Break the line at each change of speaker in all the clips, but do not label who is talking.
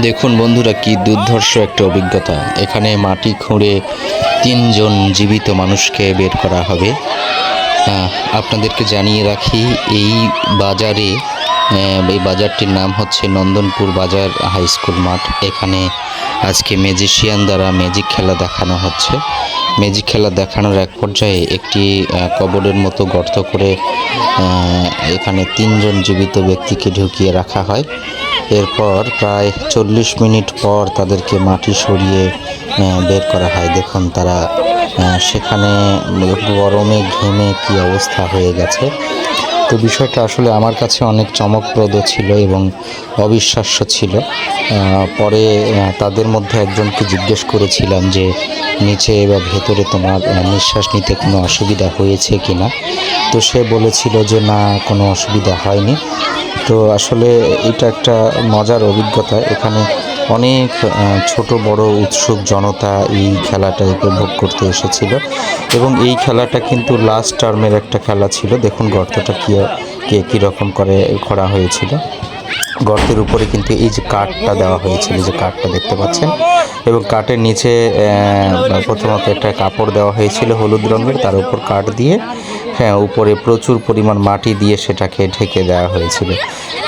দেখুন বন্ধুরা কি দুর্ধর্ষ একটা অভিজ্ঞতা। এখানে মাটি খুঁড়ে তিনজন জীবিত মানুষকে বের করা হবে। আপনাদেরকে জানিয়ে রাখি, এই বাজারে এই বাজারটির নাম হচ্ছে নন্দনপুর বাজার হাই স্কুল মাঠ। এখানে আজকে ম্যাজিশিয়ান দ্বারা ম্যাজিক খেলা দেখানো হচ্ছে। ম্যাজিক খেলা দেখানোর এক পর্যায়ে একটি কবরের মতো গর্ত করে এখানে তিনজন জীবিত ব্যক্তিকে ঢুকিয়ে রাখা হয়। এরপর প্রায় চল্লিশ মিনিট পর তাদেরকে মাটি সরিয়ে বের করা হয়। দেখুন তারা সেখানে গরমে ঘেমে কি অবস্থা হয়ে গেছে। তো বিষয়টা আসলে আমার কাছে অনেক চমকপ্রদ ছিল এবং অবিশ্বাস্য ছিল। পরে তাদের মধ্যে একজনকে জিজ্ঞেস করেছিলাম যে, নিচে বা ভেতরে তোমার নিঃশ্বাস নিতে কোনো অসুবিধা হয়েছে কি না তো সে বলেছিল যে, না, কোনো অসুবিধা হয়নি। তো আসলে এটা একটা মজার অভিজ্ঞতা। এখানে অনেক ছোট বড় উৎসুক জনতা এই খেলাটা উপভোগ করতে এসেছিল এবং এই খেলাটা কিন্তু লাস্ট টার্মের একটা খেলা ছিল। দেখুন গর্তটা কী, কে কীরকম করে করা হয়েছিল। গর্তের উপরে কিন্তু এই যে কাঠটা দেওয়া হয়েছিল, যে কাঠটা দেখতে পাচ্ছেন। এবং কাঠের নিচে প্রথমত একটা কাপড় দেওয়া হয়েছিল হলুদ রঙের, তার উপর কাঠ দিয়ে হ্যাঁ উপরে প্রচুর পরিমাণ মাটি দিয়ে সেটাকে ঢেকে দেওয়া হয়েছিল।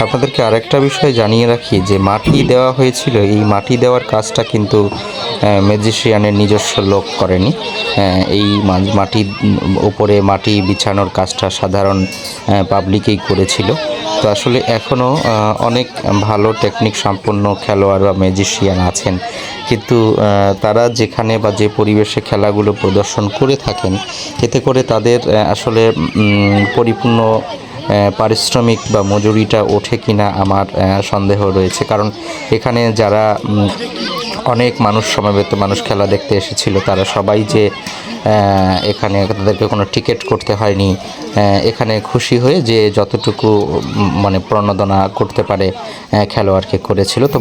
আপনাদেরকে আরেকটা বিষয় জানিয়ে রাখি যে মাটি দেওয়া হয়েছিল, এই মাটি দেওয়ার কাজটা কিন্তু ম্যাজিশিয়ানের নিজস্ব লোক করেনি। এই মাটি উপরে মাটি বিছানোর কাজটা সাধারণ পাবলিকেই করেছিল। তো আসলে এখনও অনেক ভালো টেকনিক সম্পন্ন খেলোয়াড় বা ম্যাজিশিয়ান আছেন। কিন্তু তারা যেখানে বা যে পরিবেশে খেলাগুলো প্রদর্শন করে থাকেন, এতে করে তাদের আসলে পরিপূর্ণ পারিশ্রমিক বা মজুরিটা ওঠে কিনা আমার সন্দেহ রয়েছে। কারণ এখানে যারা অনেক মানুষ সমবেত মানুষ খেলা দেখতে এসেছিল। তারা সবাই যে এখানে তাদেরকে কোনো টিকিট করতে হয়নি এখানে খুশি হয়ে যে যতটুকু মানে প্রণোদনা করতে পারে খেলোয়াড়কে করেছিল। তো